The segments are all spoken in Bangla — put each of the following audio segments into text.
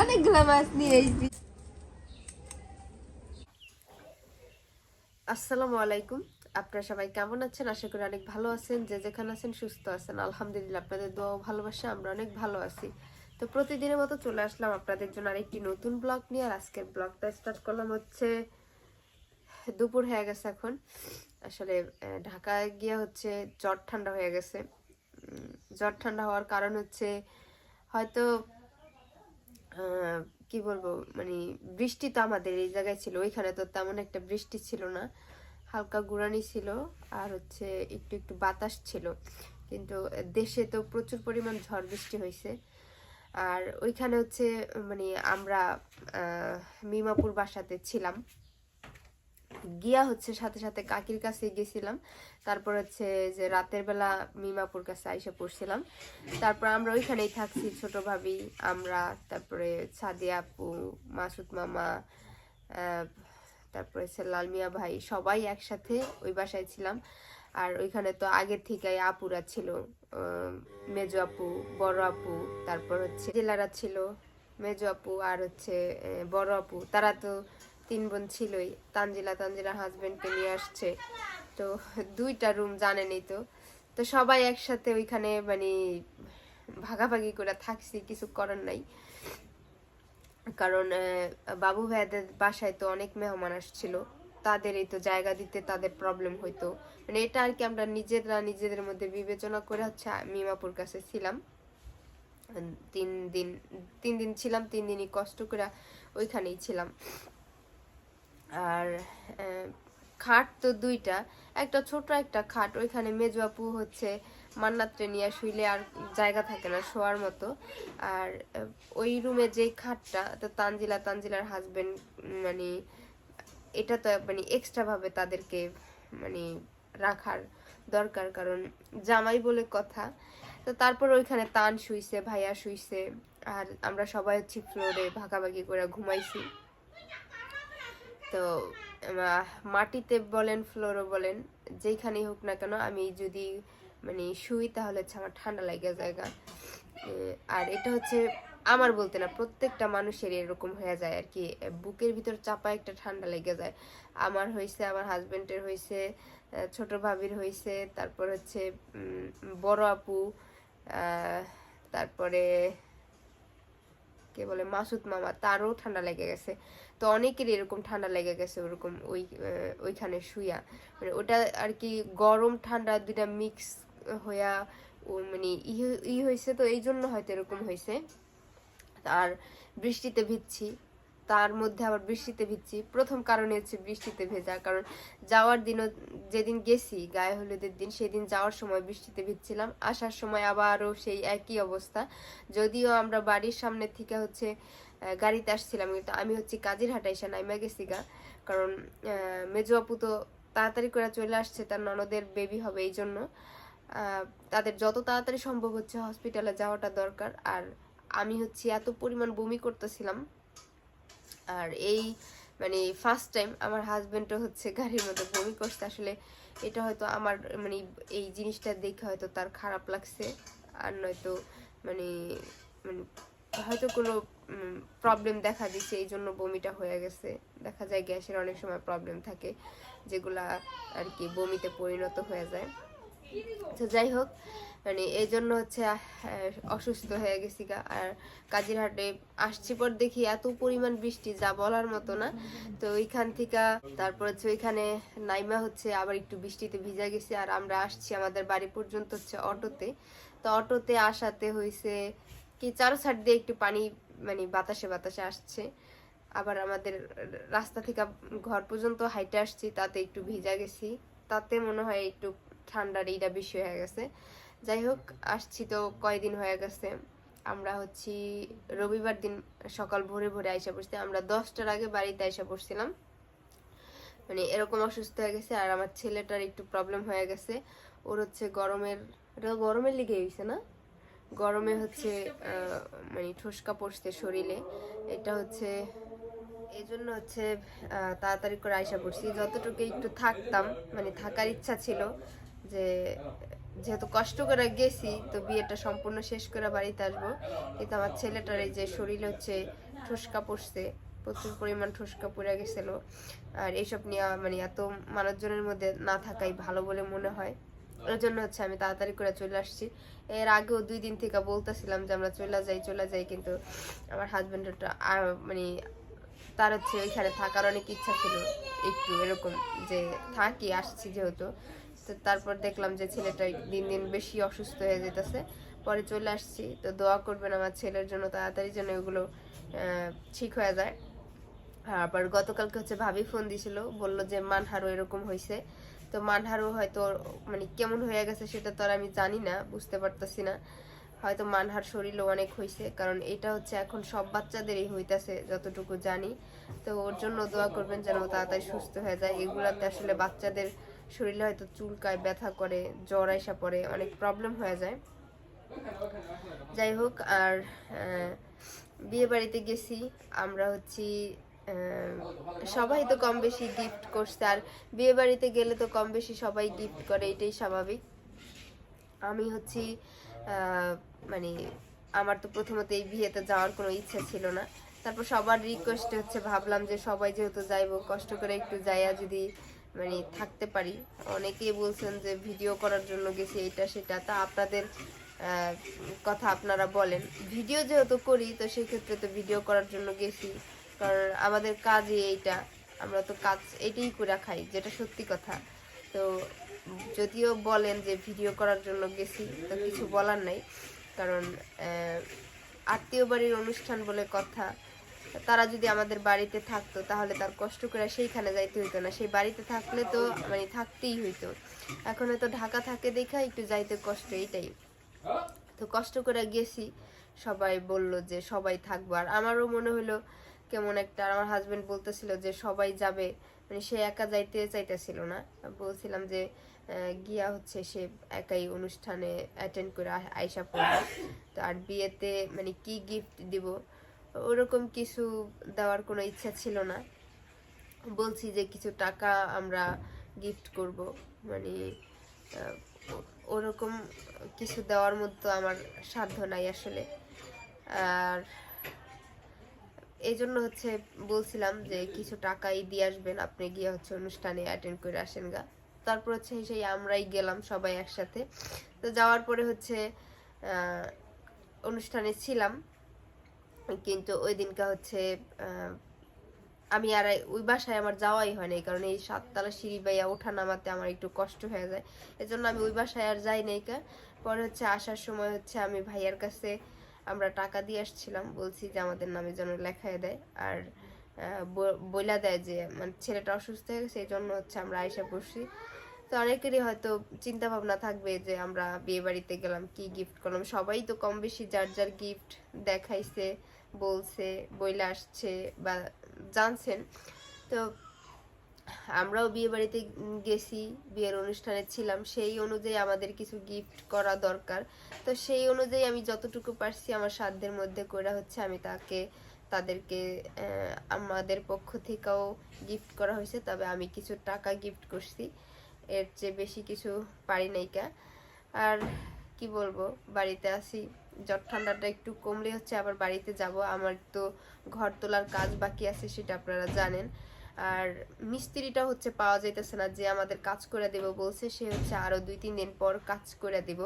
অনেকগুলো মাছ নিয়ে এসেছি আসসালামু আলাইকুম আপনারা সবাই কেমন আছেন আশা করি অনেক ভালো আছেন যে যেখানে আছেন সুস্থ আছেন আলহামদুলিল্লাহ আপনাদের দোয়া ভালোবাসা আমরা অনেক ভালো আছি তো প্রতিদিনের মতো চলে আসলাম আপনাদের জন্য আরেকটি নতুন ব্লগ নিয়ে আর আজকের ব্লগটা স্টার্ট করলাম হচ্ছে দুপুর হয়ে গেছে এখন আসলে ঢাকায় গিয়ে হচ্ছে জ্বর ঠান্ডা হয়ে গেছে জ্বর ঠান্ডা হওয়ার কারণ হচ্ছে হয়তো কি বলব মানে বৃষ্টি তো আমাদের এই জায়গায় ছিল, ওইখানে তো তেমন একটা বৃষ্টি ছিল না। হালকা গুড়ানি ছিল আর হচ্ছে একটু একটু বাতাস ছিল। কিন্তু দেশে তো প্রচুর পরিমাণ ঝড় বৃষ্টি হয়েছে। আর ওইখানে হচ্ছে মানে আমরা মিমাপুর বাসাতে ছিলাম। গিয়া হচ্ছে সাথে সাথে কাকির কাছে গেছিলাম। তারপর হচ্ছে যে রাতের বেলা মিমাপুর কাছে আইসা পড়ছিলাম। তারপর আমরা ওইখানেই থাকছি, ছোট ভাবি, আমরা, তারপরে সাদিয়া আপু, মাসুদ মামা তারপরে হচ্ছে লালমিয়া ভাই, সবাই একসাথে ওই বাসায় ছিলাম। আর ওইখানে তো আগে থেকেই আপুরা ছিল মেজো আপু, বড় আপু, তারপর হচ্ছে জেলারা ছিল, মেজো আপু আর হচ্ছে বড় আপু, তারা তো তিন বোন ছিলই, তানজিলা তানজিলা হাজবেন্ডকে নিয়ে আসছে। তো দুইটা রুম জানেনই তো। তো সবাই একসাথে ওইখানে মানে ভাগাভাগি করে থাকছি, কিছু করার নাই। কারণ বাবু ভাইয়াদের বাসায় তো অনেক মেহমান আসছিল। তাদের এই তো জায়গা দিতে তাদের প্রবলেম হইতো। মানে এটা আর কি আমরা নিজেরা নিজেদের মধ্যে বিবেচনা করে হচ্ছে মিমাপুর কাছে ছিলাম। তিন দিন তিন দিন ছিলাম, তিন দিনই কষ্ট করে ওইখানেই ছিলাম। আর খাট তো দুইটা। একটা ছোট, একটা খাট। ওইখানে মেজো আপু হচ্ছে মান্নাত্রে নিয়ে শুইলে আর জায়গা থাকে না, শোয়ার মতো। আর ওই রুমে যে খাটটা, তো তানজিলা, তানজিলার হাজবেন্ড মানে এটা তো মানে এক্সট্রাভাবে তাদেরকে মানে রাখার দরকার। কারণ জামাই বলে কথা। তো তারপর ওইখানে তান শুইছে, ভাইয়া শুইছে। আর আমরা সবাই হচ্ছে ফ্লোরে ভাগাভাগি করে ঘুমাইছি। তো মাটিতে বলেন ফ্লোরও বলেন যেখানেই হোক না কেন, আমি যদি মানে শুই, তাহলে হচ্ছে আমার ঠান্ডা লাগে জায়গা। আর এটা হচ্ছে আমার বলতে না, প্রত্যেকটা মানুষের এরকম হয়ে যায় আর কি। বুকের ভিতর চাপা একটা ঠান্ডা লেগে যায়। আমার হয়েছে আমার হাজবেন্ডের হয়েছে ছোট ভাবির হয়েছে তারপর হচ্ছে বড় আপু তারপরে কে বলে, মাসুদ মামা, তারও ঠান্ডা লেগে গেছে। তো অনেকের এরকম ঠান্ডা লেগে গেছে ওরকম ওই ওইখানে শুয়া মানে ওটা আর কি গরম, ঠান্ডা দুইটা মিক্স হইয়া ও মানে ই হয়েছে তো এই জন্য হয়তো এরকম হয়েছে আর বৃষ্টিতে ভিজছি। তার মধ্যে আবার বৃষ্টিতে ভিজছি। প্রথম কারণে হচ্ছে বৃষ্টিতে ভেজা, কারণ যাওয়ার দিনও যেদিন গেছি, গায়ে হলুদের দিন, সেদিন যাওয়ার সময় বৃষ্টিতে ভিজছিলাম। আসার সময় আবারও সেই একই অবস্থা। যদিও আমরা বাড়ির সামনে থেকে হচ্ছে গাড়িতে আসছিলাম, কিন্তু আমি হচ্ছে কাজির হাটা এসে নাইমা গেছি গা। কারণ মেজো আপু তো তাড়াতাড়ি করে চলে আসছে, তার ননদের বেবি হবে এই জন্য। তাদের যত তাড়াতাড়ি সম্ভব হচ্ছে হসপিটালে যাওয়াটা দরকার। আর আমি হচ্ছে এত পরিমাণ বমি করতেছিলাম আর এই মানে ফার্স্ট টাইম আমার হাজবেন্ডও হচ্ছে গাড়ির মধ্যে বমি করছে, আসলে এটা হয়তো আমার মানে এই জিনিসটা দেখে হয়তো তার খারাপ লাগছে, আর নয়তো মানে মানে হয়তো কোনো প্রবলেম দেখা দিচ্ছে এই জন্য বমিটা হয়ে গেছে। দেখা যায় গ্যাসের অনেক সময় প্রবলেম থাকে, যেগুলা আর কি বমিতে পরিণত হয়ে যায়। তো যাই হোক মানে এই জন্য হচ্ছে অসুস্থ হয়ে গেছি গা। আর কাজিরহাটে আসছি পর দেখি এত পরিমাণ বৃষ্টি, যা বলার মতো না। তো ওইখান থেকে, তারপর হচ্ছে ওইখানে নাইমা হচ্ছে আবার একটু বৃষ্টিতে ভিজা গেছি। আর আমরা আসছি আমাদের বাড়ি পর্যন্ত হচ্ছে অটোতে। তো অটোতে আসাতে হয়েছে কি চারো সাইড দিয়ে একটু পানি মানে বাতাসে বাতাসে আসছে। আবার আমাদের রাস্তা থেকে ঘর পর্যন্ত হাইটে আসছি, তাতে একটু ভিজা গেছি। তাতে মনে হয় একটু ঠান্ডার এইটা বেশি হয়ে গেছে। যাই হোক, আসছি তো কয়দিন হয়ে গেছে। আমরা হচ্ছি রবিবার দিন সকাল ভোরে ভোরে আইসা পড়ছি। আমরা দশটার আগে বাড়িতে আইসা পড়ছিলাম। মানে এরকম অসুস্থ হয়ে গেছে আর আমার ছেলেটার একটু প্রবলেম হয়ে গেছে। ওর হচ্ছে গরমের গরমের লিগে হয়েছে না? গরমে হচ্ছে মানে ঠোসকা পড়ছে শরীরে। এটা হচ্ছে এই জন্য হচ্ছে তাড়াতাড়ি করে আইসা পড়ছি। যতটুকু একটু থাকতাম মানে থাকার ইচ্ছা ছিল যে যেহেতু কষ্ট করে গেছি, তো বিয়েটা সম্পূর্ণ শেষ করে বাড়িতে আসব। কিন্তু আমার ছেলেটার এই যে শরীর হচ্ছে ঠোসকা পড়ছে, প্রচুর পরিমাণ ঠুসকা পড়ে গেছিল। আর এইসব নিয়ে মানে এত মানুষজনের মধ্যে না থাকাই ভালো বলে মনে হয়। ওর জন্য হচ্ছে আমি তাড়াতাড়ি করে চলে আসছি। এর আগেও দুই দিন থেকে বলতেছিলাম যে আমরা চলে যাই চলে যাই, কিন্তু আমার হাজবেন্ডের মানে তার হচ্ছে ওইখানে থাকার অনেক ইচ্ছা ছিল একটু এরকম যে থাকি, আসছি যেহেতু। তো তারপর দেখলাম যে ছেলেটা দিন দিন বেশি অসুস্থ হয়ে যেতেছে। পরে চলে আসছি। তো দোয়া করবেন আমার ছেলের জন্য, তাড়াতাড়ি যেন এগুলো ঠিক হয়ে যায়। আবার গতকালকে হচ্ছে ভাবি ফোন দিছিল, বলল যে মানহারও এরকম হয়েছে তো মানহারও হয়তো মানে কেমন হয়ে গেছে সেটা তো আর আমি জানি না, বুঝতে পারতেছি না। হয়তো মানহার শরীরও অনেক হয়েছে কারণ এটা হচ্ছে এখন সব বাচ্চাদেরই হইতাছে, যতটুকু জানি। তো ওর জন্য দোয়া করবেন যেন তাড়াতাড়ি সুস্থ হয়ে যায়। এগুলাতে আসলে বাচ্চাদের শরীরে হয়তো চুলকায়, ব্যথা করে, জ্বর আইসা পড়ে, অনেক প্রবলেম হয়ে যায়। যাই হোক আর বিয়ে বাড়িতে গেছি, আমরা হচ্ছি সবাই তো কম বেশি গিফট করছে, আর বিয়ে বাড়িতে গেলে তো কম বেশি সবাই গিফট করে, এটাই স্বাভাবিক। আমি হচ্ছি মানে আমার তো প্রথমত এই বিয়েতে যাওয়ার কোনো ইচ্ছা ছিল না। তারপর সবার রিকোয়েস্টে হচ্ছে, ভাবলাম যে সবাই যেহেতু যাইবো, কষ্ট করে একটু যাইয়া যদি মানে থাকতে পারি। অনেকেই বলছেন যে ভিডিও করার জন্য গেছি এটা, সেটা। তা আপনাদের কথা আপনারা বলেন। ভিডিও যেহেতু করি, তো সেই ক্ষেত্রে তো ভিডিও করার জন্য গেছি। কারণ আমাদের কাজই এইটা। আমরা তো কাজ এটাই করে খাই, যেটা সত্যি কথা। তো যদিও বলেন যে ভিডিও করার জন্য গেছি, তো কিছু বলার নাই। কারণ আত্মীয় বাড়ির অনুষ্ঠান বলে কথা তারা যদি আমাদের বাড়িতে থাকতো, তাহলে তার কষ্ট করে সেইখানে যাইতে হইতো না। সেই বাড়িতে থাকলে তো মানে থাকতেই হইতো। এখন হয়তো ঢাকা থাকে দেখা, একটু যাইতে কষ্ট, এইটাই। তো কষ্ট করে গেছি। সবাই বলল যে সবাই থাকব। আর আমারও মনে হলো কেমন একটা আমার হাজবেন্ড বলতেছিল যে সবাই যাবে। মানে সে একা যাইতে চাইতেছিল না। বলছিলাম যে গিয়া হচ্ছে সে একাই অনুষ্ঠানে অ্যাটেন্ড করে আইসা পড়বে। তো আর বিয়েতে মানে কি গিফট দিব? ওরকম কিছু দেওয়ার কোনো ইচ্ছা ছিল না। বলছি যে কিছু টাকা আমরা গিফট করব। মানে ওরকম কিছু দেওয়ার মতো আমার সাধ্য নাই আসলে। আর এই জন্য হচ্ছে বলছিলাম যে কিছু টাকাই দিয়ে আসবেন। আপনি গিয়ে হচ্ছে অনুষ্ঠানে অ্যাটেন্ড করে আসেন গা। তারপর হচ্ছে সেই আমরাই গেলাম সবাই একসাথে। তো যাওয়ার পরে হচ্ছে অনুষ্ঠানে ছিলাম। কিন্তু ওই দিনকা হচ্ছে আমি আর ওই বাসায় আমার যাওয়াই হয় নাই, কারণ এই সাততলা সিঁড়ি বাইয়া ওঠা নামাতে আমার একটু কষ্ট হয়ে যায়। এজন্য আমি ওই বাসায় আর যাই নাই কা। পরে হচ্ছে আসার সময় হচ্ছে আমি ভাইয়ার কাছে আমরা টাকা দিয়ে আসছিলাম, বলছি যে আমাদের নামে যেন লেখায় দেয়। আর বইলা দেয় যে মানে ছেলেটা অসুস্থ হয়ে গেছে এই জন্য হচ্ছে আমরা আয়সা বসছি তো অনেকেরই হয়তো চিন্তা ভাবনা থাকবে যে আমরা বিয়ে বাড়িতে গেলাম, কি গিফট করলাম। সবাই তো কম বেশি যার যার গিফট দেখাইছে বলছে, বইলে আসছে বা জানছেন। তো আমরাও বিয়ে বাড়িতে গেছি, বিয়ের অনুষ্ঠানে ছিলাম। সেই অনুযায়ী আমাদের কিছু গিফট করা দরকার। তো সেই অনুযায়ী আমি যতটুকু পারছি আমার সাধ্যের মধ্যে করা হচ্ছে আমি তাকে, তাদেরকে আমাদের পক্ষ থেকেও গিফট করা হয়েছে। তবে আমি কিছু টাকা গিফট করছি। এর চেয়ে বেশি কিছু পারি নাইকা আর কি বলব, বাড়িতে আসি জ্বর ঠান্ডাটা একটু কমলে হচ্ছে আবার বাড়িতে যাব। আমার তো ঘর তোলার কাজ বাকি আছে সেটা আপনারা জানেন। আর মিস্ত্রিটা হচ্ছে পাওয়া যাইতেছে না যে আমাদের কাজ করে দেব বলছে, সে হচ্ছে আরও দুই, তিন দিন পর কাজ করে দিব।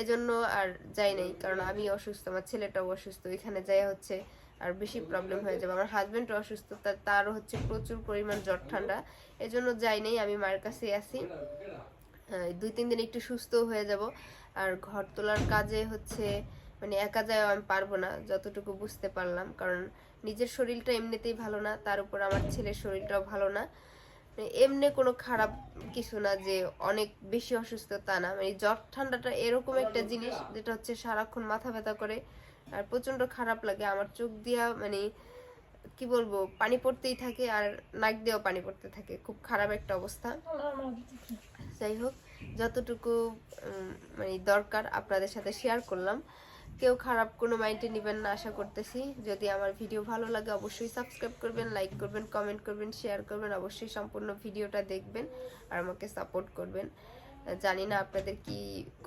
এজন্য আর যাই নাই, কারণ আমি অসুস্থ, আমার ছেলেটাও অসুস্থ, এখানে যাই হচ্ছে আর বেশি প্রবলেম হয়ে যাবে। আমার হাজবেন্ড অসুস্থ তার হচ্ছে প্রচুর পরিমাণ জ্বর ঠান্ডা। এজন্য যাই নাই, আমি মার কাছে আছি। দুই, তিন দিন একটু সুস্থ হয়ে যাব। আর ঘর তোলার কাজে হচ্ছে মানে একা যায় আমি পারব না, যতটুকু বুঝতে পারলাম। কারণ নিজের শরীরটা এমনিতেই ভালো না, তার উপর আমার ছেলের শরীরটাও ভালো না। মানে এমনি কোনো খারাপ কিছু না যে অনেক বেশি অসুস্থ তা না। মানে জ্বর ঠান্ডাটা এরকম একটা জিনিস যেটা হচ্ছে সারাক্ষণ মাথা ব্যথা করে আর প্রচণ্ড খারাপ লাগে। আমার চোখ দিয়া মানে কি বলব, পানি পড়তেই থাকে আর নাক দিয়েও পানি পড়তে থাকে। খুব খারাপ একটা অবস্থা। যাই হোক যতটুকু মানে দরকার আপনাদের সাথে শেয়ার করলাম। কেউ খারাপ কোনো মাইন্ডে নেবেন না, আশা করতেছি। যদি আমার ভিডিও ভালো লাগে, অবশ্যই সাবস্ক্রাইব করবেন লাইক করবেন কমেন্ট করবেন শেয়ার করবেন, অবশ্যই সম্পূর্ণ ভিডিওটা দেখবেন আর আমাকে সাপোর্ট করবেন। জানি না আপনাদের কি,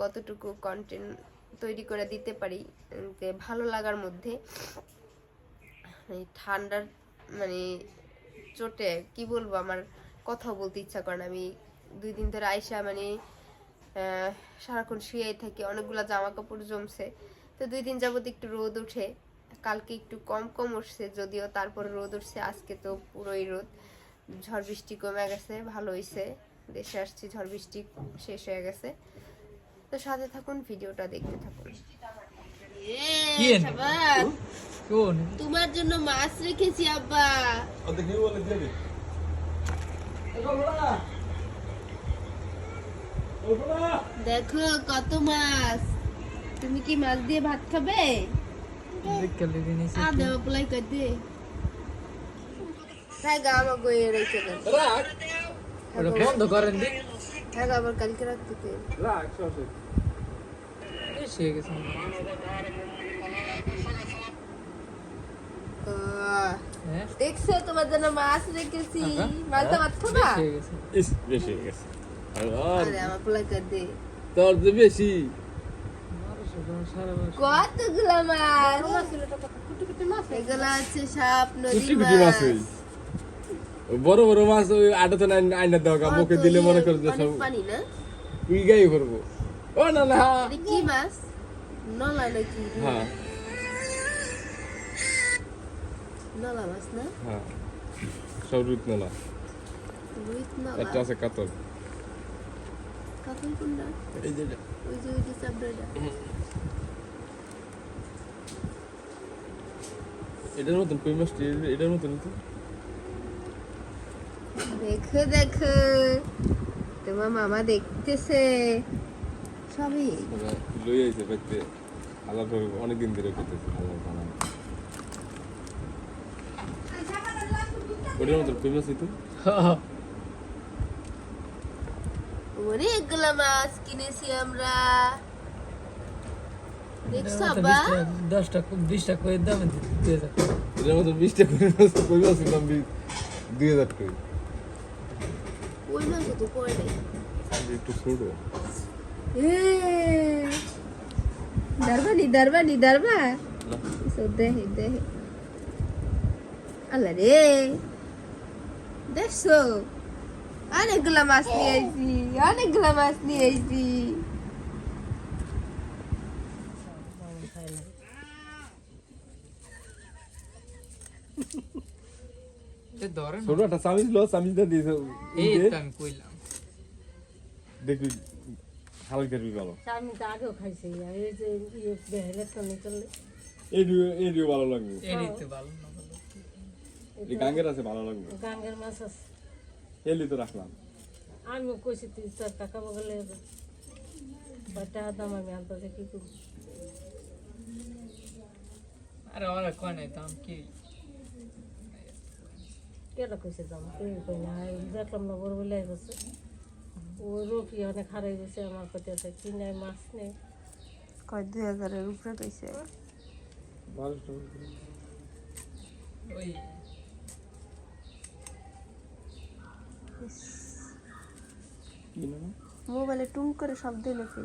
কতটুকু কন্টেন্ট তৈরি করে দিতে পারি, যে ভালো লাগার মধ্যে। ঠান্ডার মানে চোটে, কি বলব, আমার কথা বলতে ইচ্ছা করে না। আমি দুই দিন ধরে আইসা মানে আহ, সারাক্ষণ শুয়েই থাকি অনেকগুলো জামা কাপড় জমছে। তো দুই দিন যাবত একটু রোদ উঠে। কালকে একটু কম কম উঠছে যদিও তারপর রোদ উঠছে আজকে তো পুরোই রোদ। ঝড় বৃষ্টি কমে গেছে ভালো হইছে। দেশে আসছি ঝড় বৃষ্টি শেষ হয়ে গেছে। তো সাথে থাকুন ভিডিওটা দেখতে থাকুন। কি তোমার জন্য মাছ রেখেছি আব্বা। দেখো কত মাছ। তুমি কি মাছ দিয়ে ভাত খাবে? কর দে। হ্যাঁ গা আমার গয়ে রেখে। বন্ধ করেন দিন হ্যাঁ গা আবার কালকে রাখতে তো এসে গেছে। হ্যাঁ? দেখছ তোমার জন্য মাছ রেখেছি। ভাত খাবা? গেছে। ইস বেশি হয়ে গেছে। তোর বেশি। কতগুলো মাছ? এগুলো সাপ নদী বড় বড় মাছ ওই আটাতে আইনা দেওয়া মুখে দিলে মনে করে যে সব পানি না? উই গাই করব। ও না না কি মাছ? নলা নাকি? হ্যাঁ নলা মাছ না? হ্যাঁ সব রুট নলা একটা নলা আছে কাতল। কাতল কোনটা? এই যে ওই যে ওই যে চাবড়াটা এটার মতন কই মাছটি? এটার মতন তো। দেখো দেখো। তোমার মামা দেখতেছে। সবই। লই আইছে দেখতে আলাপ অনেকদিন ধরে করতেছে বানানো ওটার মতন কই মাছ তো অনেকগুলো মাছ কিনেছি আমরা। দেখছ এটা আব্বা? বিশ টাকা, দশ টাকা বিশ টাকা করে দাম এটার বিশটা মাছ কই মাছ দুই হাজার কই? মাছ তো পড়ে একটু ছোট। দরবানি দরবানি দরবা। না। সো দেহে দেহে আল্লাহ রে। দেখছ? অনেকগুলা মাছ নিয়ে আইছি অনেকগুলা মাছ নিয়ে না ছোট একটা লো দিয়েছে দেখবি হালকা করবি ভালো আমি তো আগেও খাইছি এই যে বেহেলে তো এডিও এডিও ভালো লাগবে ভালো না গাঙ্গের আছে ভালো লাগবে গাঙ্গের মাছ আছে এলি তো রাখলাম আমিও কইছি তুই তোর টাকা বগলে টাকা দাম আমি আনতে কি করব? আরে ওরা কয় নাই দাম কি? কেটা কইছে দাম? তুই কই না দেখলাম না বড় বলে গেছে ও রুটি অনেক হারাই গেছে আমার কাছে আছে কিনে মাছ নেই। কয় দুই হাজারের উপরে কইছে ওই কি না মোবাইলে টুং করে শব্দ লেখে।